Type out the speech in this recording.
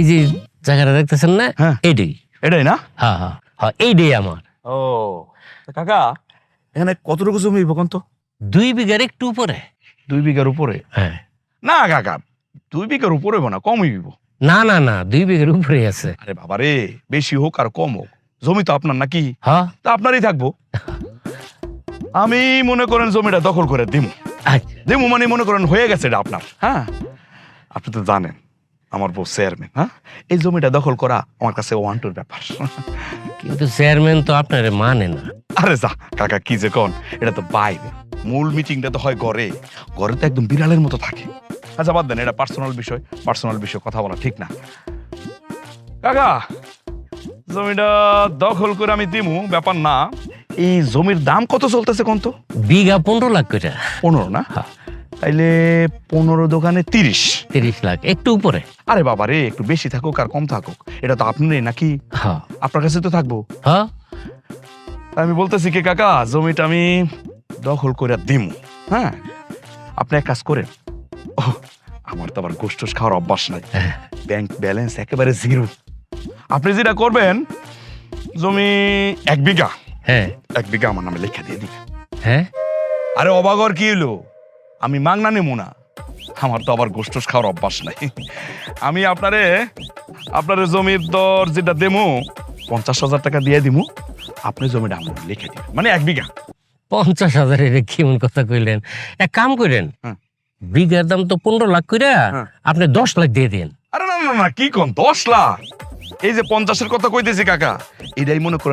এই যে জায়গাটা দেখতেছেন না হ্যাঁ। এইটাই। এটাই না? হ্যাঁ হ্যাঁ হ্যাঁ এইটাই আমার। ও কাকা এখানে কতটুকু জমি হইব কোন তো দুই বিঘার একটু উপরে। দুই বিঘার উপরে? হ্যাঁ। না কাকা দুই বিঘার উপরে না কম হইব। না না না দুই বিঘার উপরে আছে। আরে বাবা রে বেশি হোক আর কম হোক। জমি তো আপনার নাকি? হ্যাঁ। তা আপনারই থাকব। আমি মনে করেন জমিটা দখল করে দিমু। আচ্ছা। দিমু মানে মনে করেন হয়ে গেছে এটা আপনার। হ্যাঁ আপনি তো জানেন। আমার বউ চেয়ারম্যান হ্যাঁ? এই জমিটা দখল করা আমার কাছে ওয়ান টুর ব্যাপার। কিন্তু চেয়ারম্যান তো আপনার মানে না। আরে যা কাকা কি যে কন? এটা তো বাইরে মূল মিটিংটা তো হয় ঘরে। ঘরে তো একদম বিড়ালের মতো থাকে। আচ্ছা বাদ দেন এটা পার্সোনাল বিষয়। পার্সোনাল বিষয় কথা বলা ঠিক না। কাকা জমিটা দখল করে আমি দিমু ব্যাপার না। এই জমির দাম কত চলতেছে কোন তো? বিঘা পনেরো লাখ করে পনেরো না? হ্যাঁ। তাইলে পনেরো দোকানে তিরিশ। তিরিশ লাখ একটু উপরে। আরে বাবা রে একটু বেশি থাকুক আর কম থাকুক এটা তো আপনি নাকি? হ্যাঁ। আপনার কাছে তো থাকব। হ্যাঁ। আমি বলতেছি কি কাকা জমিটা আমি দখল করে দিম। হ্যাঁ? আপনি এক কাজ করেন। ও আমার তো আবার গোষ্ঠ খাওয়ার অভ্যাস নাই। হ্যাঁ। ব্যাংক ব্যালেন্স একেবারে জিরো। আপনি যেটা করবেন জমি এক বিঘা। হ্যাঁ। এক বিঘা আমার নামে লেখা দিয়ে দিবেন হ্যাঁ। আরে অবাগর কি হলো আমি মাংনা নেব না। আমার তো আবার গোষ্ঠ খাওয়ার অভ্যাস নাই। আমি আপনারে আপনার জমির দর যেটা দেমু পঞ্চাশ হাজার টাকা দিয়ে দিমু আপনি জমিটা আমার লিখে দিবেন। মানে এক বিঘা। পঞ্চাশ হাজারের কেমন কথা কইলেন? এক কাম করেন হ্যাঁ। বিঘার দাম তো পনেরো লাখ কইরা হ্যাঁ। আপনি দশ লাখ দিয়ে দেন। আরে না না না কি কোন? দশ লাখ? এই যে পঞ্চাশের কথা কইতেছি কাকা এটাই মনে করে